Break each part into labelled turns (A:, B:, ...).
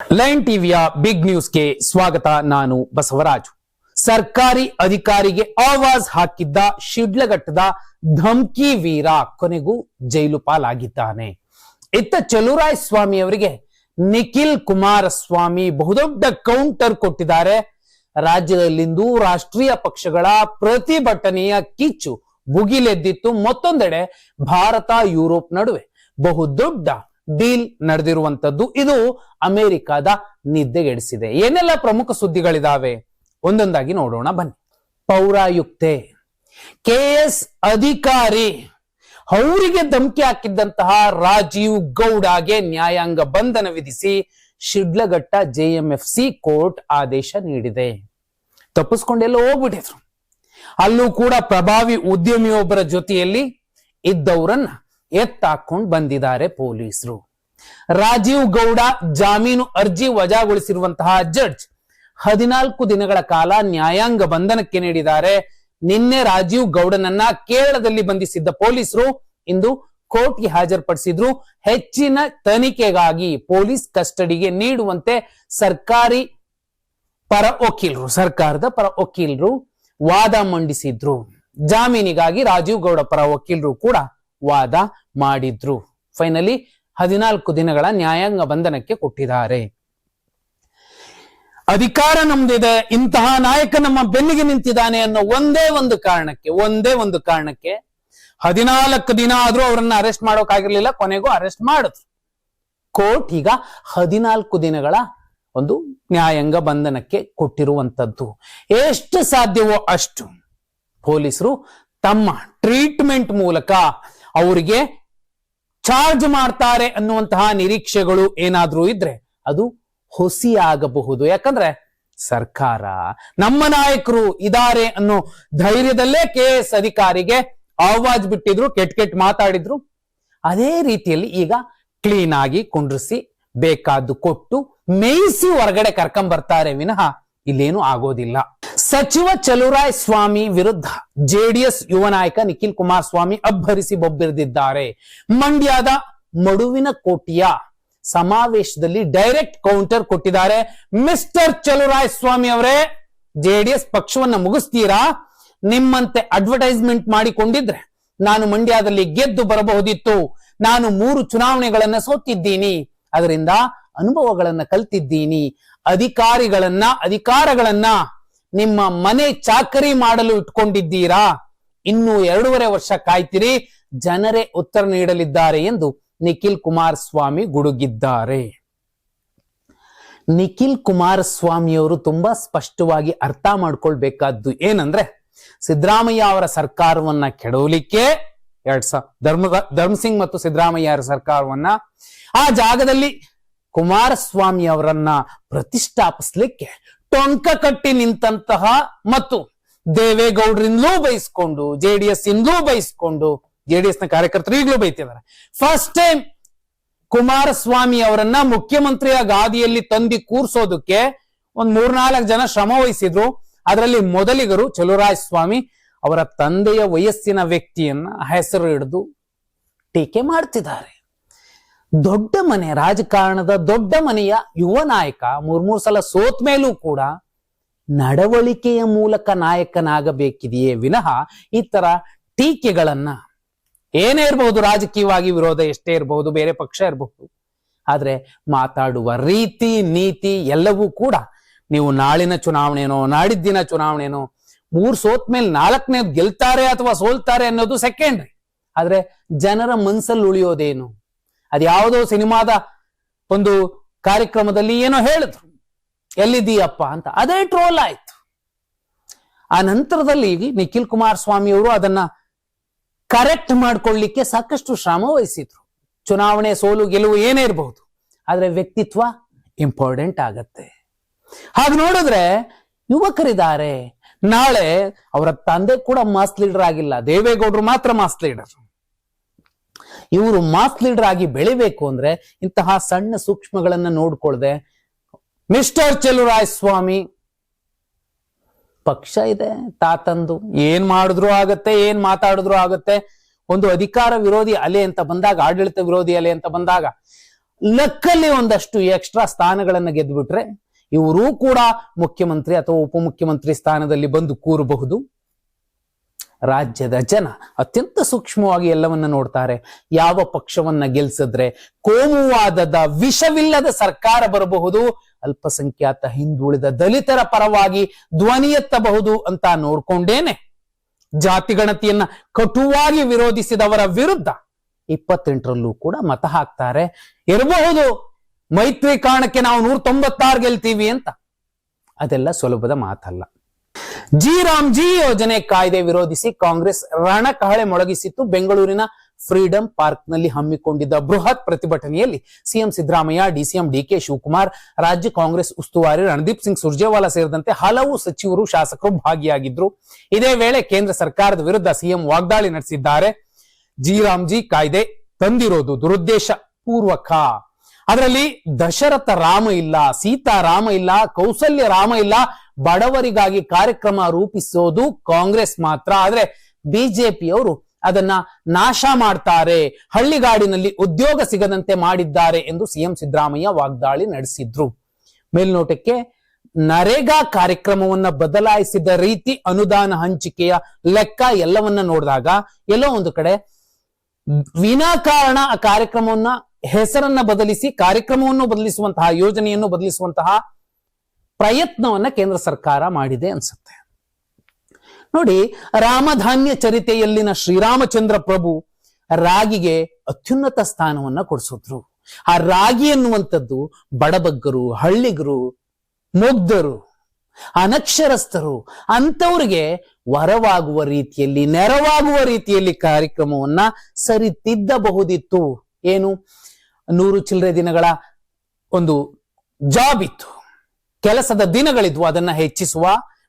A: Line ಟಿವಿಯ big ನ್ಯೂಸ್ಗೆ ಸ್ವಾಗತ ನಾನು ಬಸವರಾಜು. ಸರ್ಕಾರಿ ಅಧಿಕಾರಿಗೆ ಆವಾಜ್ ಹಾಕಿದ್ದ ಶಿಡ್ಲಘಟ್ಟದ ಧಮ್ಕಿ ವೀರ ಕೊನೆಗೂ ಜೈಲು ಪಾಲಾಗಿದ್ದಾನೆ. ಇತ್ತ ಚಲುರಾಯ್ ಸ್ವಾಮಿ ಅವರಿಗೆ ನಿಖಿಲ್ ಕುಮಾರಸ್ವಾಮಿ ಬಹುದೊಡ್ಡ ಕೌಂಟರ್ ಕೊಟ್ಟಿದ್ದಾರೆ. ರಾಜ್ಯದಲ್ಲಿಂದು ರಾಷ್ಟ್ರೀಯ ಪಕ್ಷಗಳ ಪ್ರತಿಭಟನೆಯ ಕಿಚ್ಚು ಭುಗಿಲೆದ್ದಿತ್ತು. ಮತ್ತೊಂದೆಡೆ ಭಾರತ ಯುರೋಪ್ ನಡುವೆ ಬಹುದೊಡ್ಡ ಡೀಲ್ ನಡೆದಿರುವಂತದ್ದು ಇದು ಅಮೆರಿಕದ ನಿದ್ದೆಗೆಡಿಸಿದೆ. ಏನೆಲ್ಲ ಪ್ರಮುಖ ಸುದ್ದಿಗಳಿದಾವೆ? ಒಂದೊಂದಾಗಿ ನೋಡೋಣ, ಬನ್ನಿ. ಪೌರಾಯುಕ್ತೆ. ಕೆ ಎಸ್ ಅಧಿಕಾರಿ ಅವರಿಗೆ ಧಮಕಿ ಹಾಕಿದ್ದಂತಹ ರಾಜೀವ್ ಗೌಡಗೆ ನ್ಯಾಯಾಂಗ ಬಂಧನ ವಿಧಿಸಿ ಶಿಡ್ಲಘಟ್ಟ ಜೆಎಂಎಫ್ಸಿ ಕೋರ್ಟ್ ಆದೇಶ ನೀಡಿದೆ. ತಪ್ಪಿಸ್ಕೊಂಡೆಲ್ಲ ಹೋಗ್ಬಿಟ್ಟಿದ್ರು. ಅಲ್ಲೂ ಕೂಡ ಪ್ರಭಾವಿ ಉದ್ಯಮಿಯೊಬ್ಬರ ಜೊತೆಯಲ್ಲಿ ಇದ್ದವರನ್ನ ಎತ್ತಾಕೊಂಡು ಬಂದಿದ್ದಾರೆ ಪೊಲೀಸರು. ರಾಜೀವ್ ಗೌಡ ಜಾಮೀನು ಅರ್ಜಿ ವಜಾಗೊಳಿಸಿರುವಂತಹ ಜಡ್ಜ್ ಹದಿನಾಲ್ಕು ದಿನಗಳ ಕಾಲ ನ್ಯಾಯಾಂಗ ಬಂಧನಕ್ಕೆ ನೀಡಿದ್ದಾರೆ. ನಿನ್ನೆ ರಾಜೀವ್ ಗೌಡನನ್ನ ಕೇರಳದಲ್ಲಿ ಬಂಧಿಸಿದ್ದ ಪೊಲೀಸರು ಇಂದು ಕೋರ್ಟ್ಗೆ ಹಾಜರುಪಡಿಸಿದ್ರು. ಹೆಚ್ಚಿನ ತನಿಖೆಗಾಗಿ ಪೊಲೀಸ್ ಕಸ್ಟಡಿಗೆ ನೀಡುವಂತೆ ಸರ್ಕಾರಿ ಪರ ವಕೀಲರು, ಸರ್ಕಾರದ ಪರ ವಕೀಲರು ವಾದ ಮಂಡಿಸಿದ್ರು. ಜಾಮೀನಿಗಾಗಿ ರಾಜೀವ್ ಗೌಡ ಪರ ವಕೀಲರು ಕೂಡ ವಾದ ಮಾಡಿದ್ರು. ಫೈನಲಿ ಹದಿನಾಲ್ಕು ದಿನಗಳ ನ್ಯಾಯಾಂಗ ಬಂಧನಕ್ಕೆ ಕೊಟ್ಟಿದ್ದಾರೆ. ಅಧಿಕಾರ ನಮ್ದಿದೆ, ಇಂತಹ ನಾಯಕ ನಮ್ಮ ಬೆನ್ನಿಗೆ ನಿಂತಿದ್ದಾನೆ ಅನ್ನೋ ಒಂದೇ ಒಂದು ಕಾರಣಕ್ಕೆ, ಒಂದೇ ಒಂದು ಕಾರಣಕ್ಕೆ ಹದಿನಾಲ್ಕು ದಿನ ಆದ್ರೂ ಅವರನ್ನ ಅರೆಸ್ಟ್ ಮಾಡೋಕಾಗಿರ್ಲಿಲ್ಲ, ಕೊನೆಗೂ ಅರೆಸ್ಟ್ ಮಾಡಿದ್ರು. ಕೋರ್ಟ್ ಈಗ ಹದಿನಾಲ್ಕು ದಿನಗಳ ಒಂದು ನ್ಯಾಯಾಂಗ ಬಂಧನಕ್ಕೆ ಕೊಟ್ಟಿರುವಂತದ್ದು ಎಷ್ಟು ಸಾಧ್ಯವೋ ಅಷ್ಟು ಪೊಲೀಸರು ತಮ್ಮ ಟ್ರೀಟ್ಮೆಂಟ್ ಮೂಲಕ ಅವರಿಗೆ ಚಾರ್ಜ್ ಮಾಡ್ತಾರೆ ಅನ್ನುವಂತಹ ನಿರೀಕ್ಷೆಗಳು ಏನಾದ್ರೂ ಇದ್ರೆ ಅದು ಹೊಸಿಯಾಗಬಹುದು. ಯಾಕಂದ್ರೆ ಸರ್ಕಾರ, ನಮ್ಮ ನಾಯಕರು ಇದಾರೆ ಅನ್ನೋ ಧೈರ್ಯದಲ್ಲೇ ಕೆ ಎಸ್ ಅಧಿಕಾರಿಗೆ ಆವಾಜ್ ಬಿಟ್ಟಿದ್ರು, ಕೆಟ್ ಕೆಟ್ ಮಾತಾಡಿದ್ರು. ಅದೇ ರೀತಿಯಲ್ಲಿ ಈಗ ಕ್ಲೀನ್ ಆಗಿ ಕುಂಡ್ರಿಸಿ ಬೇಕಾದ್ದು ಕೊಟ್ಟು ಮೇಯಿಸಿ ಹೊರಗಡೆ ಕರ್ಕೊಂಡ್ ಬರ್ತಾರೆ ವಿನಃ ಇಲ್ಲೇನು ಆಗೋದಿಲ್ಲ. ಸಚಿವ ಚಲುರಾಯ್ ಸ್ವಾಮಿ ವಿರುದ್ಧ ಜೆಡಿಎಸ್ ಯುವ ನಾಯಕ ನಿಖಿಲ್ ಕುಮಾರಸ್ವಾಮಿ ಅಬ್ಬರಿಸಿ ಬೊಬ್ಬೆರೆದಿದ್ದಾರೆ. ಮಂಡ್ಯದ ಮಡುವಿನ ಕೋಟಿಯ ಸಮಾವೇಶದಲ್ಲಿ ಡೈರೆಕ್ಟ್ ಕೌಂಟರ್ ಕೊಟ್ಟಿದ್ದಾರೆ ಮಿಸ್ಟರ್ ಚಲುರಾಯ್ ಸ್ವಾಮಿ ಅವರೇ. ಜೆಡಿಎಸ್ ಪಕ್ಷವನ್ನ ಮುಗಿಸ್ತೀರಾ? ನಿಮ್ಮಂತೆ ಅಡ್ವರ್ಟೈಸ್ಮೆಂಟ್ ಮಾಡಿಕೊಂಡಿದ್ರೆ ನಾನು ಮಂಡ್ಯದಲ್ಲಿ ಗೆದ್ದು ಬರಬಹುದಿತ್ತು. ನಾನು ಮೂರು ಚುನಾವಣೆಗಳನ್ನ ಸೋತಿದ್ದೀನಿ. ಅದರಿಂದ ಅನುಭವಗಳನ್ನ ಕಲ್ತಿದ್ದೀನಿ. ಅಧಿಕಾರಿಗಳನ್ನ, ಅಧಿಕಾರಗಳನ್ನ ನಿಮ್ಮ ಮನೆ ಚಾಕರಿ ಮಾಡಲು ಇಟ್ಕೊಂಡಿದ್ದೀರಾ? ಇನ್ನು ಎರಡೂವರೆ ವರ್ಷ ಕಾಯ್ತಿರಿ, ಜನರೇ ಉತ್ತರ ನೀಡಲಿದ್ದಾರೆ ಎಂದು ನಿಖಿಲ್ ಕುಮಾರಸ್ವಾಮಿ ಗುಡುಗಿದ್ದಾರೆ. ನಿಖಿಲ್ ಕುಮಾರಸ್ವಾಮಿಯವರು ತುಂಬಾ ಸ್ಪಷ್ಟವಾಗಿ ಅರ್ಥ ಮಾಡ್ಕೊಳ್ಬೇಕಾದ್ದು ಏನಂದ್ರೆ, ಸಿದ್ದರಾಮಯ್ಯ ಅವರ ಸರ್ಕಾರವನ್ನ ಕೆಡವಲಿಕ್ಕೆ, ಎರಡ್ ಸಾವಿರ ಧರ್ಮ ಧರ್ಮಸಿಂಗ್ ಮತ್ತು ಸಿದ್ದರಾಮಯ್ಯ ಅವರ ಸರ್ಕಾರವನ್ನ ಆ ಜಾಗದಲ್ಲಿ ಕುಮಾರಸ್ವಾಮಿ ಅವರನ್ನ ಪ್ರತಿಷ್ಠಾಪಿಸ್ಲಿಕ್ಕೆ ಟೊಂಕ ಕಟ್ಟಿ ನಿಂತಹ ಮತ್ತು ದೇವೇಗೌಡರಿಂದಲೂ ಬಯಸ್ಕೊಂಡು ಜೆಡಿಎಸ್ ಇಂದಲೂ ಬಯಸ್ಕೊಂಡು ಜೆಡಿಎಸ್ನ ಕಾರ್ಯಕರ್ತರು ಈಗಲೂ ಬೈತಿದ್ದಾರೆ. ಫಸ್ಟ್ ಟೈಮ್ ಕುಮಾರಸ್ವಾಮಿ ಅವರನ್ನ ಮುಖ್ಯಮಂತ್ರಿಯ ಗಾದಿಯಲ್ಲಿ ತಂದಿ ಕೂರ್ಸೋದಕ್ಕೆ ಒಂದ್ ಮೂರ್ನಾಲ್ಕು ಜನ ಶ್ರಮ ವಹಿಸಿದ್ರು. ಅದರಲ್ಲಿ ಮೊದಲಿಗರು ಚಲುರಾಯ್ ಸ್ವಾಮಿ ಅವರ ತಂದೆಯ ವಯಸ್ಸಿನ ವ್ಯಕ್ತಿಯನ್ನ ಹೆಸರು ಹಿಡಿದು ಟೀಕೆ ಮಾಡ್ತಿದ್ದಾರೆ. ದೊಡ್ಡ ಮನೆ, ರಾಜಕಾರಣದ ದೊಡ್ಡ ಮನೆಯ ಯುವ ನಾಯಕ ಮೂರ್ಮೂರ್ ಸಲ ಸೋತ್ ಮೇಲೂ ಕೂಡ ನಡವಳಿಕೆಯ ಮೂಲಕ ನಾಯಕನಾಗಬೇಕಿದೆಯೇ ವಿನಃ ಈ ತರ ಟೀಕೆಗಳನ್ನ ಏನೇ ಇರಬಹುದು ರಾಜಕೀಯವಾಗಿ ವಿರೋಧ ಎಷ್ಟೇ ಇರಬಹುದು ಬೇರೆ ಪಕ್ಷ ಇರಬಹುದು, ಆದ್ರೆ ಮಾತಾಡುವ ರೀತಿ, ನೀತಿ ಎಲ್ಲವೂ ಕೂಡ ನೀವು ನಾಳಿನ ಚುನಾವಣೆನೋ, ನಾಡಿದ್ದಿನ ಚುನಾವಣೆನೋ, ಮೂರ್ ಸೋತ್ ಮೇಲೆ ನಾಲ್ಕನೇ ಗೆಲ್ತಾರೆ ಅಥವಾ ಸೋಲ್ತಾರೆ ಅನ್ನೋದು ಸೆಕೆಂಡ್ರಿ ಆದ್ರೆ ಜನರ ಮನ್ಸಲ್ಲಿ ಉಳಿಯೋದೇನು ಅದ್ಯಾವುದೋ ಸಿನಿಮಾದ ಒಂದು ಕಾರ್ಯಕ್ರಮದಲ್ಲಿ ಏನೋ ಹೇಳಿದ್ರು. ಎಲ್ಲಿದ್ದೀಯಪ್ಪ ಅಂತ. ಅದೇ ಟ್ರೋಲ್ ಆಯ್ತು. ಆ ನಂತರದಲ್ಲಿ ನಿಖಿಲ್ ಕುಮಾರ್ ಸ್ವಾಮಿಯವರು ಅದನ್ನ ಕರೆಕ್ಟ್ ಮಾಡ್ಕೊಳ್ಳಿಕ್ಕೆ ಸಾಕಷ್ಟು ಶ್ರಮ ವಹಿಸಿದ್ರು. ಚುನಾವಣೆ ಸೋಲು ಗೆಲುವು ಏನೇ ಇರಬಹುದು, ಆದ್ರೆ ವ್ಯಕ್ತಿತ್ವ ಇಂಪಾರ್ಟೆಂಟ್ ಆಗತ್ತೆ. ಹಾಗೆ ನೋಡಿದ್ರೆ ಯುವಕರಿದ್ದಾರೆ. ನಾಳೆ ಅವರ ತಂದೆ ಕೂಡ ಮಾಸ್ ಲೀಡರ್ ಆಗಿಲ್ಲ. ದೇವೇಗೌಡರು ಮಾತ್ರ ಮಾಸ್ ಲೀಡರ್ ಇವರು ಮಾಸ್ ಲೀಡರ್ ಆಗಿ ಬೆಳಿಬೇಕು ಅಂದ್ರೆ ಇಂತಹ ಸಣ್ಣ ಸೂಕ್ಷ್ಮಗಳನ್ನ ನೋಡ್ಕೊಳ್ದೆ, ಮಿಸ್ಟರ್ ಚೆಲುರಾಯ್ ಸ್ವಾಮಿ ಪಕ್ಷ ಇದೆ, ತಾತಂದು, ಏನ್ ಮಾಡಿದ್ರು ಆಗತ್ತೆ, ಏನ್ ಮಾತಾಡಿದ್ರು ಆಗತ್ತೆ, ಒಂದು ಅಧಿಕಾರ ವಿರೋಧಿ ಅಲೆ ಅಂತ ಬಂದಾಗ, ಆಡಳಿತ ವಿರೋಧಿ ಅಲೆ ಅಂತ ಬಂದಾಗ, ಲಕ್ಕಲ್ಲಿ ಒಂದಷ್ಟು ಎಕ್ಸ್ಟ್ರಾ ಸ್ಥಾನಗಳನ್ನ ಗೆದ್ದುಬಿಟ್ರೆ ಇವರು ಕೂಡ ಮುಖ್ಯಮಂತ್ರಿ ಅಥವಾ ಉಪಮುಖ್ಯಮಂತ್ರಿ ಸ್ಥಾನದಲ್ಲಿ ಬಂದು ಕೂರಬಹುದು. ರಾಜ್ಯದ ಜನ ಅತ್ಯಂತ ಸೂಕ್ಷ್ಮವಾಗಿ ಎಲ್ಲವನ್ನ ನೋಡ್ತಾರೆ. ಯಾವ ಪಕ್ಷವನ್ನ ಗೆಲ್ಸಿದ್ರೆ ಕೋಮುವಾದದ ವಿಷವಿಲ್ಲದ ಸರ್ಕಾರ ಬರಬಹುದು, ಅಲ್ಪಸಂಖ್ಯಾತ ಹಿಂದುಳಿದ ದಲಿತರ ಪರವಾಗಿ ಧ್ವನಿ ಎತ್ತಬಹುದು ಅಂತ ನೋಡ್ಕೊಂಡೇನೆ. ಜಾತಿ ಗಣತಿಯನ್ನ ಕಟುವಾಗಿ ವಿರೋಧಿಸಿದವರ ವಿರುದ್ಧ ಇಪ್ಪತ್ತೆಂಟರಲ್ಲೂ ಕೂಡ ಮತ ಹಾಕ್ತಾರೆ. ಇರಬಹುದು, ಮೈತ್ರಿ ಕಾರಣಕ್ಕೆ ನಾವು ನೂರ ತೊಂಬತ್ತಾರು ಗೆಲ್ತೀವಿ ಅಂತ. ಅದೆಲ್ಲ ಸುಲಭದ ಮಾತಲ್ಲ. ಜಿ ರಾಮ್ಜಿ ಯೋಜನೆ ಕಾಯ್ದೆ ವಿರೋಧಿಸಿ ಕಾಂಗ್ರೆಸ್ ರಣಕಹಳೆ ಮೊಳಗಿಸಿತ್ತು. ಬೆಂಗಳೂರಿನ ಫ್ರೀಡಂ ಪಾರ್ಕ್ನಲ್ಲಿ ಹಮ್ಮಿಕೊಂಡಿದ್ದ ಬೃಹತ್ ಪ್ರತಿಭಟನೆಯಲ್ಲಿ CM Siddaramaiah, DCM DK Shivakumar, ರಾಜ್ಯ ಕಾಂಗ್ರೆಸ್ ಉಸ್ತುವಾರಿ ರಣದೀಪ್ ಸಿಂಗ್ ಸುರ್ಜೇವಾಲಾ ಸೇರಿದಂತೆ ಹಲವು ಸಚಿವರು ಶಾಸಕರು ಭಾಗಿಯಾಗಿದ್ರು. ಇದೇ ವೇಳೆ ಕೇಂದ್ರ ಸರ್ಕಾರದ ವಿರುದ್ಧ ಸಿಎಂ ವಾಗ್ದಾಳಿ ನಡೆಸಿದ್ದಾರೆ. ಜಿ ರಾಮ್ಜಿ ಕಾಯ್ದೆ ತಂದಿರೋದು ದುರುದ್ದೇಶ ಪೂರ್ವಕ ಅದರಲ್ಲಿ ದಶರಥ ರಾಮ ಇಲ್ಲ, ಸೀತಾರಾಮ ಇಲ್ಲ, ಕೌಸಲ್ಯ ರಾಮ ಇಲ್ಲ ಬಡವರಿಗಾಗಿ ಕಾರ್ಯಕ್ರಮ ರೂಪಿಸೋದು ಕಾಂಗ್ರೆಸ್ ಮಾತ್ರ. ಆದ್ರೆ ಬಿಜೆಪಿಯವರು ಅದನ್ನ ನಾಶ ಮಾಡ್ತಾರೆ. ಹಳ್ಳಿಗಾಡಿನಲ್ಲಿ ಉದ್ಯೋಗ ಸಿಗದಂತೆ ಮಾಡಿದ್ದಾರೆ ಎಂದು ಸಿಎಂ ಸಿದ್ದರಾಮಯ್ಯ ವಾಗ್ದಾಳಿ ನಡೆಸಿದ್ರು. ಮೇಲ್ನೋಟಕ್ಕೆ ನರೇಗಾ ಕಾರ್ಯಕ್ರಮವನ್ನ ಬದಲಾಯಿಸಿದ ರೀತಿ ಅನುದಾನ ಹಂಚಿಕೆಯ ಲೆಕ್ಕ ಎಲ್ಲವನ್ನ ನೋಡಿದಾಗ ಎಲ್ಲೋ ಒಂದು ಕಡೆ ವಿನಾಕಾರಣ ಆ ಕಾರ್ಯಕ್ರಮವನ್ನ ಹೆಸರನ್ನ ಬದಲಿಸಿ ಕಾರ್ಯಕ್ರಮವನ್ನು ಬದಲಿಸುವಂತಹ ಯೋಜನೆಯನ್ನು ಬದಲಿಸುವಂತಹ ಪ್ರಯತ್ನವನ್ನ ಕೇಂದ್ರ ಸರ್ಕಾರ ಮಾಡಿದೆ ಅನ್ಸುತ್ತೆ. ನೋಡಿ, ರಾಮಧಾನ್ಯ ಚರಿತೆಯಲ್ಲಿನ ಶ್ರೀರಾಮಚಂದ್ರ ಪ್ರಭು ರಾಗಿಗೆ ಅತ್ಯುನ್ನತ ಸ್ಥಾನವನ್ನ ಕೊಡಿಸಿದ್ರು. ಆ ರಾಗಿ ಎನ್ನುವಂಥದ್ದು ಬಡಬಗ್ಗರು, ಹಳ್ಳಿಗರು, ಮುಗ್ಧರು, ಅನಕ್ಷರಸ್ಥರು ಅಂತವ್ರಿಗೆ ವರವಾಗುವ ರೀತಿಯಲ್ಲಿ, ನೆರವಾಗುವ ರೀತಿಯಲ್ಲಿ ಕಾರ್ಯಕ್ರಮವನ್ನ ಸರಿತಿದ್ದಬಹುದಿತ್ತು. ಏನು? ನೂರು ಚಿಲ್ಲರೆ ದಿನಗಳ ಒಂದು ಜಾಬ್ ಇತ್ತು ಕೆಲಸದ ದಿನಗಳಿದ್ವು ಅದನ್ನ ಹೆಚ್ಚಿಸುವ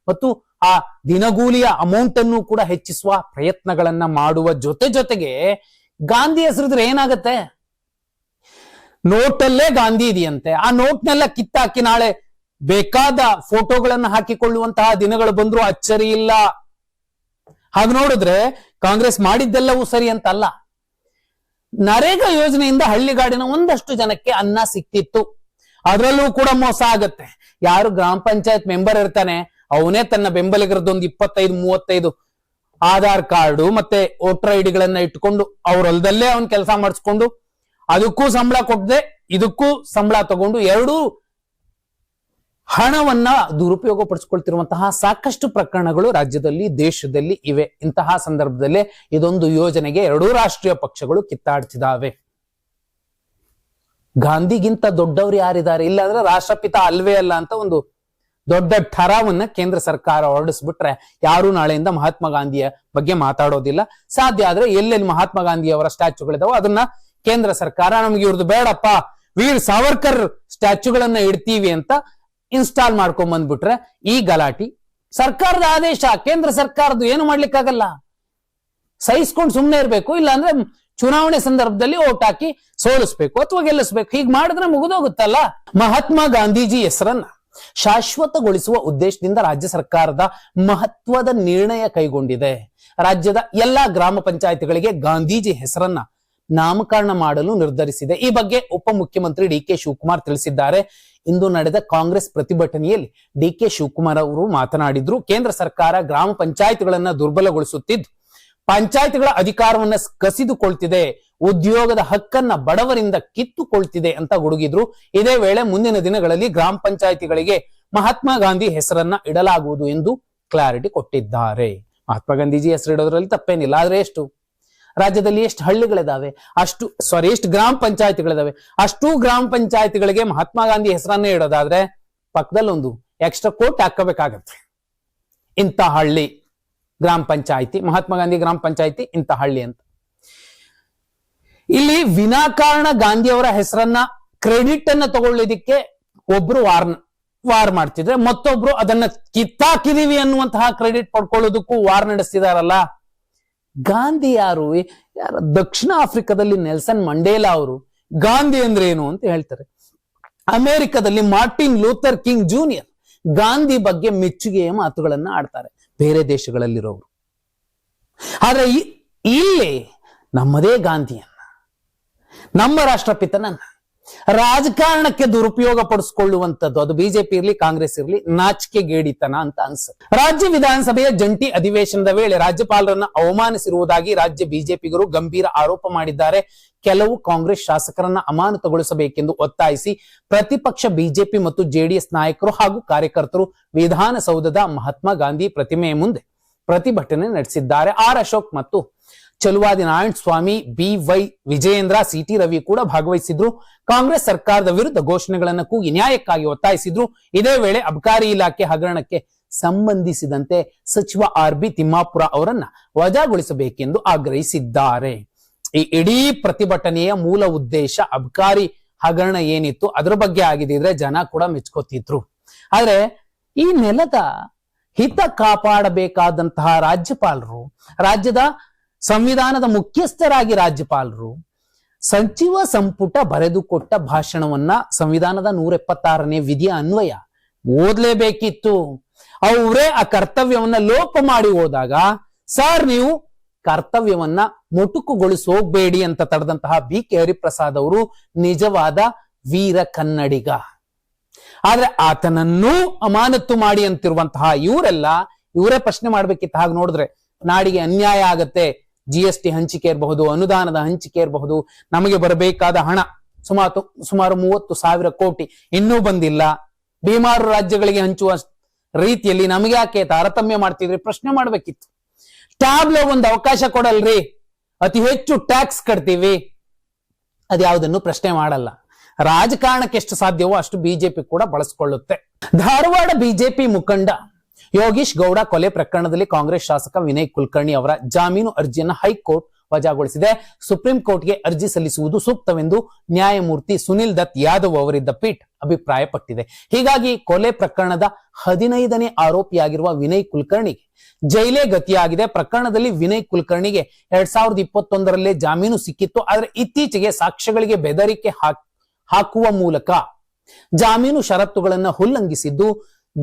A: ಮತ್ತು ಆ ದಿನಗೂಲಿಯ ಅಮೌಂಟ್ ಅನ್ನು ಕೂಡ ಹೆಚ್ಚಿಸುವ ಪ್ರಯತ್ನಗಳನ್ನ ಮಾಡುವ ಜೊತೆ ಜೊತೆಗೆ ಗಾಂಧಿ ಹೆಸರಿದ್ರೆ ಏನಾಗತ್ತೆ? ನೋಟಲ್ಲೇ ಗಾಂಧಿ ಇದೆಯಂತೆ. ಆ ನೋಟ್ನೆಲ್ಲ ಕಿತ್ತಾಕಿ ನಾಳೆ ಬೇಕಾದ ಫೋಟೋಗಳನ್ನ ಹಾಕಿಕೊಳ್ಳುವಂತಹ ದಿನಗಳು ಬಂದ್ರು ಅಚ್ಚರಿ ಇಲ್ಲ. ಹಾಗೆ ನೋಡಿದ್ರೆ ಕಾಂಗ್ರೆಸ್ ಮಾಡಿದ್ದೆಲ್ಲವೂ ಸರಿ ಅಂತಲ್ಲ. ನರೇಗಾ ಯೋಜನೆಯಿಂದ ಹಳ್ಳಿಗಾಡಿನ ಒಂದಷ್ಟು ಜನಕ್ಕೆ ಅನ್ನ ಸಿಕ್ತಿತ್ತು. ಅದರಲ್ಲೂ ಕೂಡ ಮೋಸ ಆಗತ್ತೆ. ಯಾರು ಗ್ರಾಮ ಪಂಚಾಯತ್ ಮೆಂಬರ್ ಇರ್ತಾನೆ, ಅವನೇ ತನ್ನ ಬೆಂಬಲಿಗರದೊಂದು ಇಪ್ಪತ್ತೈದು, ಮೂವತ್ತೈದು ಆಧಾರ್ ಕಾರ್ಡು ಮತ್ತೆ ವೋಟರ್ ಐ ಡಿಗಳನ್ನ ಇಟ್ಕೊಂಡು ಅವ್ರ ಹೊಲದಲ್ಲೇ ಅವನ್ ಕೆಲಸ ಮಾಡಿಸ್ಕೊಂಡು ಅದಕ್ಕೂ ಸಂಬಳ ಕೊಟ್ಟದೆ ಇದಕ್ಕೂ ಸಂಬಳ ತಗೊಂಡು ಎರಡೂ ಹಣವನ್ನ ದುರುಪಯೋಗ ಪಡಿಸ್ಕೊಳ್ತಿರುವಂತಹ ಸಾಕಷ್ಟು ಪ್ರಕರಣಗಳು ರಾಜ್ಯದಲ್ಲಿ, ದೇಶದಲ್ಲಿ ಇವೆ. ಇಂತಹ ಸಂದರ್ಭದಲ್ಲೇ ಇದೊಂದು ಯೋಜನೆಗೆ ಎರಡೂ ರಾಷ್ಟ್ರೀಯ ಪಕ್ಷಗಳು ಕಿತ್ತಾಡ್ತಿದಾವೆ. ಗಾಂಧಿಗಿಂತ ದೊಡ್ಡವ್ರು ಯಾರಿದ್ದಾರೆ? ಇಲ್ಲಾಂದ್ರೆ ರಾಷ್ಟ್ರಪಿತ ಅಲ್ವೇ ಅಲ್ಲ ಅಂತ ಒಂದು ದೊಡ್ಡ ಠರಾವನ್ನ ಕೇಂದ್ರ ಸರ್ಕಾರ ಹೊರಡಿಸ್ಬಿಟ್ರೆ ಯಾರು ನಾಳೆಯಿಂದ ಮಹಾತ್ಮ ಗಾಂಧಿಯ ಬಗ್ಗೆ ಮಾತಾಡೋದಿಲ್ಲ. ಸಾಧ್ಯ ಆದ್ರೆ ಎಲ್ಲೆಲ್ಲಿ ಮಹಾತ್ಮ ಗಾಂಧಿ ಅವರ ಅದನ್ನ ಕೇಂದ್ರ ಸರ್ಕಾರ, ನಮ್ಗೆ ಇವ್ರದ್ದು ಬೇಡಪ್ಪ, ವೀರ್ ಸಾವರ್ಕರ್ ಸ್ಟ್ಯಾಚ್ಯೂಗಳನ್ನ ಇಡ್ತೀವಿ ಅಂತ ಇನ್ಸ್ಟಾಲ್ ಮಾಡ್ಕೊಂಡ್ ಬಂದ್ಬಿಟ್ರೆ ಈ ಗಲಾಟಿ. ಸರ್ಕಾರದ ಆದೇಶ, ಕೇಂದ್ರ ಸರ್ಕಾರದ್ದು ಏನು ಮಾಡ್ಲಿಕ್ಕಾಗಲ್ಲ? ಸಹಿಸ್ಕೊಂಡು ಸುಮ್ಮನೆ ಇರ್ಬೇಕು, ಇಲ್ಲಾಂದ್ರೆ ಚುನಾವಣೆ ಸಂದರ್ಭದಲ್ಲಿ ಓಟ್ ಹಾಕಿ ಸೋಲಿಸ್ಬೇಕು ಅಥವಾ ಗೆಲ್ಲಿಸ್ಬೇಕು. ಹೀಗೆ ಮಾಡಿದ್ರೆ ಮುಗಿದೋಗುತ್ತಲ್ಲ? ಮಹಾತ್ಮ ಗಾಂಧೀಜಿ ಹೆಸರನ್ನ ಶಾಶ್ವತಗೊಳಿಸುವ ಉದ್ದೇಶದಿಂದ ರಾಜ್ಯ ಸರ್ಕಾರದ ಮಹತ್ವದ ನಿರ್ಣಯ ಕೈಗೊಂಡಿದೆ. ರಾಜ್ಯದ ಎಲ್ಲಾ ಗ್ರಾಮ ಪಂಚಾಯತ್ಗಳಿಗೆ ಗಾಂಧೀಜಿ ಹೆಸರನ್ನ ನಾಮಕರಣ ಮಾಡಲು ನಿರ್ಧರಿಸಿದೆ. ಈ ಬಗ್ಗೆ ಉಪಮುಖ್ಯಮಂತ್ರಿ ಡಿ ಕೆ ಶಿವಕುಮಾರ್ ತಿಳಿಸಿದ್ದಾರೆ. ಇಂದು ನಡೆದ ಕಾಂಗ್ರೆಸ್ ಪ್ರತಿಭಟನೆಯಲ್ಲಿ ಡಿ ಕೆ ಶಿವಕುಮಾರ್ ಅವರು ಮಾತನಾಡಿದ್ರು. ಕೇಂದ್ರ ಸರ್ಕಾರ ಗ್ರಾಮ ಪಂಚಾಯತ್ಗಳನ್ನ ದುರ್ಬಲಗೊಳಿಸುತ್ತಿದ್ದು ಪಂಚಾಯತ್ಗಳ ಅಧಿಕಾರವನ್ನ ಕಸಿದುಕೊಳ್ತಿದೆ, ಉದ್ಯೋಗದ ಹಕ್ಕನ್ನ ಬಡವರಿಂದ ಕಿತ್ತುಕೊಳ್ತಿದೆ ಅಂತ ಗುಡುಗಿದ್ರು. ಇದೇ ವೇಳೆ ಮುಂದಿನ ದಿನಗಳಲ್ಲಿ ಗ್ರಾಮ ಪಂಚಾಯಿತಿಗಳಿಗೆ ಮಹಾತ್ಮ ಗಾಂಧಿ ಹೆಸರನ್ನ ಇಡಲಾಗುವುದು ಎಂದು ಕ್ಲಾರಿಟಿ ಕೊಟ್ಟಿದ್ದಾರೆ. ಮಹಾತ್ಮ ಗಾಂಧೀಜಿ ಹೆಸರು ಇಡೋದ್ರಲ್ಲಿ ತಪ್ಪೇನಿಲ್ಲ, ಆದ್ರೆ ಎಷ್ಟು? ರಾಜ್ಯದಲ್ಲಿ ಎಷ್ಟು ಹಳ್ಳಿಗಳಿದಾವೆ? ಅಷ್ಟು ಸಾರಿ ಎಷ್ಟು ಗ್ರಾಮ ಪಂಚಾಯತಿಗಳಿದಾವೆ? ಅಷ್ಟು ಗ್ರಾಮ ಪಂಚಾಯತಿಗಳಿಗೆ ಮಹಾತ್ಮ ಗಾಂಧಿ ಹೆಸರನ್ನೇ ಇಡೋದಾದ್ರೆ ಪಕ್ಕದಲ್ಲೊಂದು ಎಕ್ಸ್ಟ್ರಾ ಕೋಟ್ ಹಾಕಬೇಕಾಗತ್ತೆ. ಇಂಥ ಹಳ್ಳಿ. ಗ್ರಾಮ ಪಂಚಾಯಿತಿ, ಮಹಾತ್ಮ ಗಾಂಧಿ ಗ್ರಾಮ ಪಂಚಾಯಿತಿ, ಇಂಥ ಹಳ್ಳಿ ಅಂತ. ಇಲ್ಲಿ ವಿನಾಕಾರಣ ಗಾಂಧಿ ಅವರ ಹೆಸರನ್ನ ಕ್ರೆಡಿಟ್ ಅನ್ನ ತಗೊಳ್ಳೋದಿಕ್ಕೆ ಒಬ್ರು ವಾರ್ ವಾರ್ ಮಾಡ್ತಿದ್ರೆ ಮತ್ತೊಬ್ರು ಅದನ್ನ ಕಿತ್ತಾಕಿದೀವಿ ಅನ್ನುವಂತಹ ಕ್ರೆಡಿಟ್ ಪಡ್ಕೊಳ್ಳೋದಕ್ಕೂ ವಾರ್ ನಡೆಸಿದಾರಲ್ಲ ಗಾಂಧಿ ಯಾರು? ಯಾರ ದಕ್ಷಿಣ ಆಫ್ರಿಕಾದಲ್ಲಿ ನೆಲ್ಸನ್ ಮಂಡೇಲಾ ಅವರು. ಗಾಂಧಿ ಅಂದ್ರೆ ಏನು ಅಂತ ಹೇಳ್ತಾರೆ. ಅಮೆರಿಕದಲ್ಲಿ Martin Luther King junior Gandhi ಬಗ್ಗೆ ಮೆಚ್ಚುಗೆಯ ಮಾತುಗಳನ್ನ ಆಡ್ತಾರೆ. ಬೇರೆ ದೇಶಗಳಲ್ಲಿರೋರು. ಆದರೆ ಇಲ್ಲಿ ನಮ್ಮದೇ ಗಾಂಧಿಯನ್ನ ನಮ್ಮ ರಾಷ್ಟ್ರಪಿತನನ್ನ ರಾಜಕಾರಣಕ್ಕೆ ದುರುಪಯೋಗ ಪಡಿಸಿಕೊಳ್ಳುವಂತದ್ದು ಅದು ಬಿಜೆಪಿ ಇರಲಿ, ಕಾಂಗ್ರೆಸ್ ಇರ್ಲಿ ನಾಚಿಕೆಗೇಡಿತನ ಅಂತ ಅನ್ಸುತ್ತೆ. ರಾಜ್ಯ ವಿಧಾನಸಭೆಯ ಜಂಟಿ ಅಧಿವೇಶನದ ವೇಳೆ ರಾಜ್ಯಪಾಲರನ್ನ ಅವಮಾನಿಸಿರುವುದಾಗಿ ರಾಜ್ಯ ಬಿಜೆಪಿಗರು ಗಂಭೀರ ಆರೋಪ ಮಾಡಿದ್ದಾರೆ. ಕೆಲವು ಕಾಂಗ್ರೆಸ್ ಶಾಸಕರನ್ನ ಅಮಾನತುಗೊಳಿಸಬೇಕೆಂದು ಒತ್ತಾಯಿಸಿ ಪ್ರತಿಪಕ್ಷ ಬಿಜೆಪಿ ಮತ್ತು ಜೆಡಿಎಸ್ ನಾಯಕರು ಹಾಗೂ ಕಾರ್ಯಕರ್ತರು ವಿಧಾನಸೌಧದ ಮಹಾತ್ಮ ಗಾಂಧಿ ಪ್ರತಿಮೆಯ ಮುಂದೆ ಪ್ರತಿಭಟನೆ ನಡೆಸಿದ್ದಾರೆ. ಆರ್ ಅಶೋಕ್ ಮತ್ತು Chaluvadi Narayana Swamy B Y Vijayendra CT Ravi ಕೂಡ ಭಾಗವಹಿಸಿದ್ರು. ಕಾಂಗ್ರೆಸ್ ಸರ್ಕಾರದ ವಿರುದ್ಧ ಘೋಷಣೆಗಳನ್ನು ಕೂಗಿ ನ್ಯಾಯಕ್ಕಾಗಿ ಒತ್ತಾಯಿಸಿದ್ರು. ಇದೇ ವೇಳೆ ಅಬಕಾರಿ ಇಲಾಖೆ ಹಗರಣಕ್ಕೆ ಸಂಬಂಧಿಸಿದಂತೆ ಸಚಿವ ಆರ್ ಬಿ ತಿಮ್ಮಾಪುರ ಅವರನ್ನ ವಜಾಗೊಳಿಸಬೇಕೆಂದು ಆಗ್ರಹಿಸಿದ್ದಾರೆ. ಈ ಇಡೀ ಪ್ರತಿಭಟನೆಯ ಮೂಲ ಉದ್ದೇಶ ಅಬಕಾರಿ ಹಗರಣ ಏನಿತ್ತು, ಅದ್ರ ಬಗ್ಗೆ ಆಗಿದ್ರೆ ಜನ ಕೂಡ ಮೆಚ್ಕೋತಿದ್ರು. ಆದ್ರೆ ಈ ನೆಲದ ಹಿತ ಕಾಪಾಡಬೇಕಾದಂತಹ ರಾಜ್ಯಪಾಲರು, ರಾಜ್ಯದ ಸಂವಿಧಾನದ ಮುಖ್ಯಸ್ಥರಾಗಿ ರಾಜ್ಯಪಾಲರು ಸಚಿವ ಸಂಪುಟ ಬರೆದುಕೊಟ್ಟ ಭಾಷಣವನ್ನ ಸಂವಿಧಾನದ ನೂರ ಎಪ್ಪತ್ತಾರನೇ ವಿಧಿಯ ಅನ್ವಯ ಓದ್ಲೇಬೇಕಿತ್ತು. ಅವರೇ ಆ ಕರ್ತವ್ಯವನ್ನ ಲೋಪ ಮಾಡಿ ಹೋದಾಗ, ಸರ್ ನೀವು ಕರ್ತವ್ಯವನ್ನ ಮೊಟುಕುಗೊಳಿಸೋಗ್ಬೇಡಿ ಅಂತ ತಡೆದಂತಹ ಬಿ ಕೆ ಹರಿಪ್ರಸಾದ್ ಅವರು ನಿಜವಾದ ವೀರ ಕನ್ನಡಿಗ. ಆದ್ರೆ ಆತನನ್ನೂ ಅಮಾನತ್ತು ಮಾಡಿ ಅಂತಿರುವಂತಹ ಇವರೆಲ್ಲ, ಇವರೇ ಪ್ರಶ್ನೆ ಮಾಡ್ಬೇಕಿತ್ತು. ಹಾಗೆ ನೋಡಿದ್ರೆ ನಾಡಿಗೆ ಅನ್ಯಾಯ ಆಗತ್ತೆ ಜಿ ಎಸ್ ಟಿ ಹಂಚಿಕೆ ಇರಬಹುದು ಅನುದಾನದ ಹಂಚಿಕೆ ಇರಬಹುದು ನಮಗೆ ಬರಬೇಕಾದ ಹಣ ಸುಮಾರು ಸುಮಾರು ಮೂವತ್ತು ಸಾವಿರ ಕೋಟಿ ಇನ್ನೂ ಬಂದಿಲ್ಲ. ಬೀಮಾರು ರಾಜ್ಯಗಳಿಗೆ ಹಂಚುವ ರೀತಿಯಲ್ಲಿ ನಮಗೆ ಯಾಕೆ ತಾರತಮ್ಯ ಮಾಡ್ತಿದ್ರಿ? ಪ್ರಶ್ನೆ ಮಾಡ್ಬೇಕಿತ್ತು. ಟ್ಯಾಬ್ಲೆ ಒಂದು ಅವಕಾಶ ಕೊಡಲ್ರಿ. ಅತಿ ಹೆಚ್ಚು ಟ್ಯಾಕ್ಸ್ ಕಟ್ತೀವಿ. ಅದ್ಯಾವುದನ್ನು ಪ್ರಶ್ನೆ ಮಾಡಲ್ಲ. ರಾಜಕಾರಣಕ್ಕೆ ಎಷ್ಟು ಸಾಧ್ಯವೋ ಅಷ್ಟು ಬಿಜೆಪಿ ಕೂಡ ಬಳಸ್ಕೊಳ್ಳುತ್ತೆ. ಧಾರವಾಡ ಬಿಜೆಪಿ ಮುಖಂಡ ಯೋಗೀಶ್ ಗೌಡ ಕೊಲೆ ಪ್ರಕರಣದಲ್ಲಿ ಕಾಂಗ್ರೆಸ್ ಶಾಸಕ ವಿನಯ್ ಕುಲಕರ್ಣಿ ಅವರ ಜಾಮೀನು ಅರ್ಜಿಯನ್ನು ಹೈಕೋರ್ಟ್ ವಜಾಗೊಳಿಸಿದೆ. ಸುಪ್ರೀಂ ಕೋರ್ಟ್ಗೆ ಅರ್ಜಿ ಸಲ್ಲಿಸುವುದು ಸೂಕ್ತವೆಂದು ನ್ಯಾಯಮೂರ್ತಿ ಸುನಿಲ್ ದತ್ ಯಾದವ್ ಅವರಿದ್ದ ಪೀಠ ಅಭಿಪ್ರಾಯಪಟ್ಟಿದೆ. ಹೀಗಾಗಿ ಕೊಲೆ ಪ್ರಕರಣದ ಹದಿನೈದನೇ ಆರೋಪಿಯಾಗಿರುವ ವಿನಯ್ ಕುಲಕರ್ಣಿಗೆ ಜೈಲೇ ಗತಿಯಾಗಿದೆ. ಪ್ರಕರಣದಲ್ಲಿ ವಿನಯ್ ಕುಲಕರ್ಣಿಗೆ ಎರಡ್ ಸಾವಿರದ ಇಪ್ಪತ್ತೊಂದರಲ್ಲೇ ಜಾಮೀನು ಸಿಕ್ಕಿತ್ತು. ಆದರೆ ಇತ್ತೀಚೆಗೆ ಸಾಕ್ಷ್ಯಗಳಿಗೆ ಬೆದರಿಕೆ ಹಾಕ್, ಹಾಕುವ ಮೂಲಕ ಜಾಮೀನು ಷರತ್ತುಗಳನ್ನು ಉಲ್ಲಂಘಿಸಿದ್ದು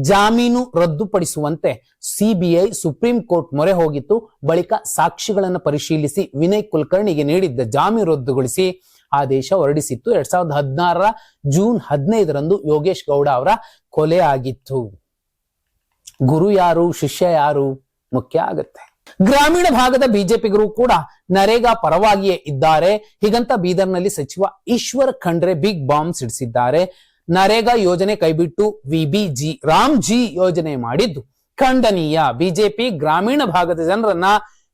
A: ಜಾಮೀನು ರದ್ದುಪಡಿಸುವಂತೆ ಸಿಬಿಐ ಸುಪ್ರೀಂ ಕೋರ್ಟ್ ಮೊರೆ ಹೋಗಿತ್ತು. ಬಳಿಕ ಸಾಕ್ಷಿಗಳನ್ನು ಪರಿಶೀಲಿಸಿ ವಿನಯ್ ಕುಲಕರ್ಣಿಗೆ ನೀಡಿದ್ದ ಜಾಮೀನು ರದ್ದುಗೊಳಿಸಿ ಆದೇಶ ಹೊರಡಿಸಿತ್ತು. ಎರಡ್ ಸಾವಿರದ ಹದಿನಾರರ ಜೂನ್ ಹದಿನೈದರಂದು ಯೋಗೇಶ್ ಗೌಡ ಅವರ ಕೊಲೆ ಆಗಿತ್ತು. ಗುರು ಯಾರು, ಶಿಷ್ಯ ಯಾರು? ಮುಖ್ಯ ಆಗತ್ತೆ. ಗ್ರಾಮೀಣ ಭಾಗದ ಬಿಜೆಪಿಗರು ಕೂಡ ನರೇಗಾ ಪರವಾಗಿಯೇ ಇದ್ದಾರೆ. ಹೀಗಂತ ಬೀದರ್ನಲ್ಲಿ ಸಚಿವ ಈಶ್ವರ್ ಖಂಡ್ರೆ ಬಿಗ್ ಬಾಂಬ್ ಸಿಡಿಸಿದ್ದಾರೆ ನರೇಗಾ ಯೋಜನೆ ಕೈಬಿಟ್ಟು ವಿಬಿಜಿ ರಾಮ್ಜಿ ಯೋಜನೆ ಮಾಡಿದ್ದು. ಖಂಡನೀಯ. ಬಿಜೆಪಿ ಗ್ರಾಮೀಣ ಭಾಗದ ಜನರನ್ನ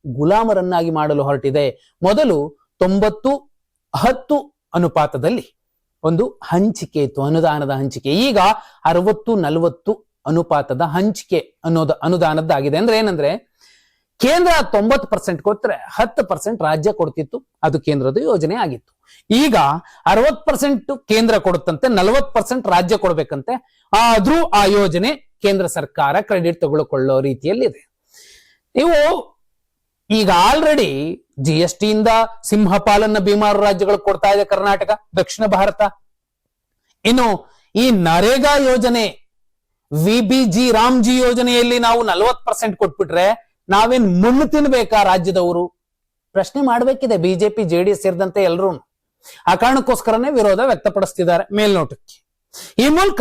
A: ಗುಲಾಮರನ್ನಾಗಿ ಮಾಡಲು ಹೊರಟಿದೆ. ಮೊದಲು ತೊಂಬತ್ತು ಹತ್ತು ಅನುಪಾತದಲ್ಲಿ ಒಂದು ಹಂಚಿಕೆ ಇತ್ತು ಅನುದಾನದ ಹಂಚಿಕೆ. ಈಗ ಅರವತ್ತು ನಲವತ್ತು ಅನುಪಾತದ ಹಂಚಿಕೆ ಅನ್ನೋದು, ಅನುದಾನದ್ದಾಗಿದೆ. ಅಂದ್ರೆ ಏನಂದ್ರೆ ಕೇಂದ್ರ ತೊಂಬತ್ತು ಪರ್ಸೆಂಟ್ ಕೊಟ್ರೆ ಹತ್ತು ಪರ್ಸೆಂಟ್ ರಾಜ್ಯ ಕೊಡ್ತಿತ್ತು. ಅದು ಕೇಂದ್ರದ ಯೋಜನೆ ಆಗಿತ್ತು. ಈಗ ಅರವತ್ ಪರ್ಸೆಂಟ್ ಕೇಂದ್ರ ಕೊಡುತ್ತಂತೆ ನಲವತ್ ಪರ್ಸೆಂಟ್ ರಾಜ್ಯ ಕೊಡ್ಬೇಕಂತೆ. ಆದ್ರೂ ಆ ಯೋಜನೆ ಕೇಂದ್ರ ಸರ್ಕಾರ ಕ್ರೆಡಿಟ್ ತಗೊಳ್ಕೊಳ್ಳೋ ರೀತಿಯಲ್ಲಿದೆ. ನೀವು ಈಗ ಆಲ್ರೆಡಿ ಜಿ ಎಸ್ ಟಿಯಿಂದ ಸಿಂಹಪಾಲನ್ನ ಬೀಮಾರು ರಾಜ್ಯಗಳು ಕೊಡ್ತಾ ಇದೆ ಕರ್ನಾಟಕ, ದಕ್ಷಿಣ ಭಾರತ. ಇನ್ನು ಈ ನರೇಗಾ ಯೋಜನೆ ವಿಬಿಜಿ ರಾಮ್ಜಿ ಯೋಜನೆಯಲ್ಲಿ ನಾವು ನಲವತ್ ಪರ್ಸೆಂಟ್ ಕೊಟ್ಬಿಟ್ರೆ ನಾವೇನ್ ಮಣ್ಣು ತಿನ್ಬೇಕಾ ರಾಜ್ಯದವರು? ಪ್ರಶ್ನೆ ಮಾಡ್ಬೇಕಿದೆ. ಬಿಜೆಪಿ, ಜೆಡಿಎಸ್ ಸೇರಿದಂತೆ ಎಲ್ಲರೂ ಆ ಕಾರಣಕ್ಕೋಸ್ಕರನೇ ವಿರೋಧ ವ್ಯಕ್ತಪಡಿಸ್ತಿದ್ದಾರೆ ಮೇಲ್ನೋಟಕ್ಕೆ. ಈ ಮೂಲಕ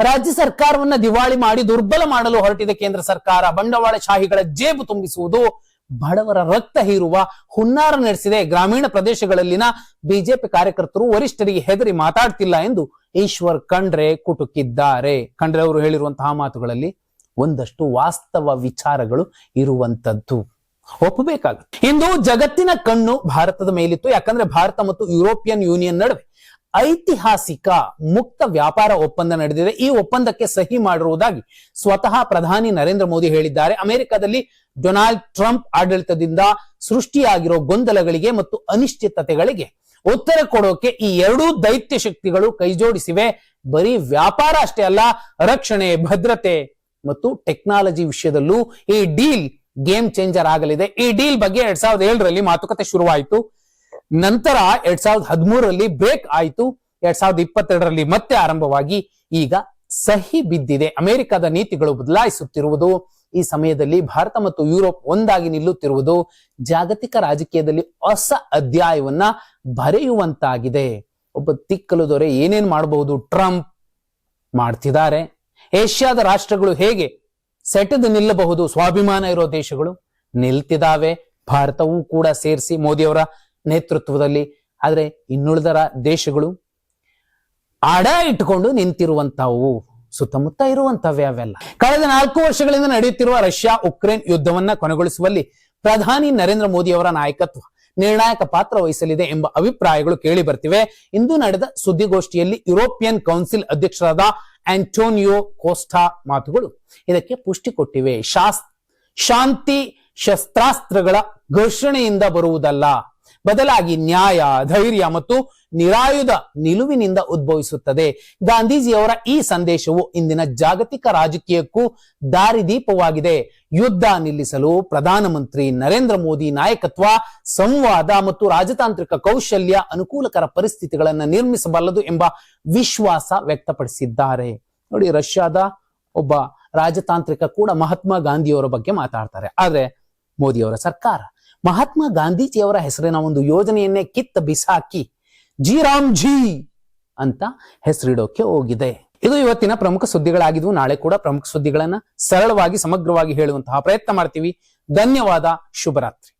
A: ರಾಜ್ಯ ಸರ್ಕಾರವನ್ನ ದಿವಾಳಿ ಮಾಡಿ ದುರ್ಬಲ ಮಾಡಲು ಹೊರಟಿದೆ ಕೇಂದ್ರ ಸರ್ಕಾರ. ಬಂಡವಾಳಶಾಹಿಗಳ ಜೇಬು ತುಂಬಿಸುವುದು ಬಡವರ ರಕ್ತ ಹೀರುವ ಹುನ್ನಾರ ನಡೆಸಿದೆ. ಗ್ರಾಮೀಣ ಪ್ರದೇಶಗಳಲ್ಲಿನ ಬಿಜೆಪಿ ಕಾರ್ಯಕರ್ತರು ವರಿಷ್ಠರಿಗೆ ಹೆದರಿ ಮಾತಾಡ್ತಿಲ್ಲ ಎಂದು ಈಶ್ವರ್ ಖಂಡ್ರೆ ಕುಟುಕಿದ್ದಾರೆ. ಖಂಡ್ರೆ ಅವರು ಹೇಳಿರುವಂತಹ ಮಾತುಗಳಲ್ಲಿ ಒಂದಷ್ಟು ವಾಸ್ತವ ವಿಚಾರಗಳು ಇರುವಂತದ್ದು. ಒಪ್ಪಬೇಕಾಗುತ್ತೆ. ಇಂದು ಜಗತ್ತಿನ ಕಣ್ಣು ಭಾರತದ ಮೇಲಿತ್ತು. ಯಾಕಂದ್ರೆ ಭಾರತ ಮತ್ತು ಯುರೋಪಿಯನ್ ಯೂನಿಯನ್ ನಡುವೆ ಐತಿಹಾಸಿಕ ಮುಕ್ತ ವ್ಯಾಪಾರ ಒಪ್ಪಂದ ನಡೆದಿದೆ. ಈ ಒಪ್ಪಂದಕ್ಕೆ ಸಹಿ ಮಾಡಿರುವುದಾಗಿ ಸ್ವತಃ ಪ್ರಧಾನಿ ನರೇಂದ್ರ ಮೋದಿ ಹೇಳಿದ್ದಾರೆ. ಅಮೆರಿಕದಲ್ಲಿ ಡೊನಾಲ್ಡ್ ಟ್ರಂಪ್ ಆಡಳಿತದಿಂದ ಸೃಷ್ಟಿಯಾಗಿರೋ ಗೊಂದಲಗಳಿಗೆ ಮತ್ತು ಅನಿಶ್ಚಿತತೆಗಳಿಗೆ ಉತ್ತರ ಕೊಡೋಕೆ ಈ ಎರಡೂ ದೈತ್ಯ ಶಕ್ತಿಗಳು ಕೈಜೋಡಿಸಿವೆ. ಬರೀ ವ್ಯಾಪಾರ ಅಷ್ಟೇ ಅಲ್ಲ, ರಕ್ಷಣೆ, ಭದ್ರತೆ ಮತ್ತು ಟೆಕ್ನಾಲಜಿ ವಿಷಯದಲ್ಲೂ ಈ ಡೀಲ್ ಗೇಮ್ ಚೇಂಜರ್ ಆಗಲಿದೆ. ಈ ಡೀಲ್ ಬಗ್ಗೆ ಎರಡ್ ಸಾವಿರದ ಏಳರಲ್ಲಿ ಮಾತುಕತೆ ಶುರುವಾಯಿತು. ನಂತರ ಎರಡ್ ಸಾವಿರದ ಹದಿಮೂರರಲ್ಲಿ ಬ್ರೇಕ್ ಆಯಿತು. ಎರಡ್ ಸಾವಿರದ ಇಪ್ಪತ್ತೆರಡರಲ್ಲಿ ಮತ್ತೆ ಆರಂಭವಾಗಿ ಈಗ ಸಹಿ ಬಿದ್ದಿದೆ. ಅಮೆರಿಕದ ನೀತಿಗಳು ಬದಲಾಯಿಸುತ್ತಿರುವುದು, ಈ ಸಮಯದಲ್ಲಿ ಭಾರತ ಮತ್ತು ಯುರೋಪ್ ಒಂದಾಗಿ ನಿಲ್ಲುತ್ತಿರುವುದು ಜಾಗತಿಕ ರಾಜಕೀಯದಲ್ಲಿ ಹೊಸ ಅಧ್ಯಾಯವನ್ನ ಬರೆಯುವಂತಾಗಿದೆ. ಒಬ್ಬ ತಿಕ್ಕಲು ದೊರೆ ಏನೇನ್ ಮಾಡಬಹುದು ಟ್ರಂಪ್ ಮಾಡ್ತಿದ್ದಾರೆ. ಏಷ್ಯಾದ ರಾಷ್ಟ್ರಗಳು ಹೇಗೆ ಸೆಟೆದು ನಿಲ್ಲಬಹುದು? ಸ್ವಾಭಿಮಾನ ಇರೋ ದೇಶಗಳು ನಿಲ್ತಿದಾವೆ. ಭಾರತವೂ ಕೂಡ ಸೇರಿಸಿ ಮೋದಿಯವರ ನೇತೃತ್ವದಲ್ಲಿ. ಆದರೆ ಇನ್ನುಳಿದ ದೇಶಗಳು ಅಡ ಇಟ್ಟುಕೊಂಡು ನಿಂತಿರುವಂತವು ಸುತ್ತಮುತ್ತ ಇರುವಂತವೇ ಅವೆಲ್ಲ. ಕಳೆದ ನಾಲ್ಕು ವರ್ಷಗಳಿಂದ ನಡೆಯುತ್ತಿರುವ ರಷ್ಯಾ ಉಕ್ರೇನ್ ಯುದ್ಧವನ್ನ ಕೊನೆಗೊಳಿಸುವಲ್ಲಿ ಪ್ರಧಾನಿ ನರೇಂದ್ರ ಮೋದಿ ಅವರ ನಾಯಕತ್ವ ನಿರ್ಣಾಯಕ ಪಾತ್ರ ವಹಿಸಲಿದೆ ಎಂಬ ಅಭಿಪ್ರಾಯಗಳು ಕೇಳಿ ಬರ್ತಿವೆ. ಇಂದು ನಡೆದ ಸುದ್ದಿಗೋಷ್ಠಿಯಲ್ಲಿ ಯುರೋಪಿಯನ್ ಕೌನ್ಸಿಲ್ ಅಧ್ಯಕ್ಷರಾದ ಆಂಟೋನಿಯೋ ಕೋಸ್ಟಾ ಮಾತುಗಳು. ಇದಕ್ಕೆ ಪುಷ್ಟಿ ಕೊಟ್ಟಿವೆ. ಶಾಸ್ ಶಾಂತಿ ಶಸ್ತ್ರಾಸ್ತ್ರಗಳ ಘರ್ಷಣೆಯಿಂದ ಬರುವುದಲ್ಲ. ಬದಲಾಗಿ ನ್ಯಾಯ, ಧೈರ್ಯ ಮತ್ತು ನಿರಾಯುಧ ನಿಲುವಿನಿಂದ ಉದ್ಭವಿಸುತ್ತದೆ. ಗಾಂಧೀಜಿಯವರ ಈ ಸಂದೇಶವು ಇಂದಿನ ಜಾಗತಿಕ ರಾಜಕೀಯಕ್ಕೂ ದಾರಿದೀಪವಾಗಿದೆ. ಯುದ್ಧ ನಿಲ್ಲಿಸಲು ಪ್ರಧಾನಮಂತ್ರಿ ನರೇಂದ್ರ ಮೋದಿ ನಾಯಕತ್ವ, ಸಂವಾದ ಮತ್ತು ರಾಜತಾಂತ್ರಿಕ ಕೌಶಲ್ಯ ಅನುಕೂಲಕರ ಪರಿಸ್ಥಿತಿಗಳನ್ನು ನಿರ್ಮಿಸಬಲ್ಲದು ಎಂಬ ವಿಶ್ವಾಸ ವ್ಯಕ್ತಪಡಿಸಿದ್ದಾರೆ. ನೋಡಿ, ರಷ್ಯಾದ ಒಬ್ಬ ರಾಜತಾಂತ್ರಿಕ ಕೂಡ ಮಹಾತ್ಮ ಗಾಂಧಿಯವರ ಬಗ್ಗೆ ಮಾತಾಡ್ತಾರೆ. ಆದ್ರೆ ಮೋದಿಯವರ ಸರ್ಕಾರ ಮಹಾತ್ಮ ಗಾಂಧೀಜಿಯವರ ಹೆಸರಿನ ಒಂದು ಯೋಜನೆಯನ್ನೇ ಕಿತ್ತ ಬಿಸಾಕಿ ಜಿ ರಾಮ್ ಜಿ ಅಂತ ಹೆಸರಿಡೋಕೆ ಹೋಗಿದೆ. ಇದು ಇವತ್ತಿನ ಪ್ರಮುಖ ಸುದ್ದಿಗಳಾಗಿದ್ವು ನಾಳೆ ಕೂಡ ಪ್ರಮುಖ ಸುದ್ದಿಗಳನ್ನ ಸರಳವಾಗಿ ಸಮಗ್ರವಾಗಿ ಹೇಳುವಂತಹ ಪ್ರಯತ್ನ ಮಾಡ್ತೀವಿ. ಧನ್ಯವಾದ, ಶುಭರಾತ್ರಿ.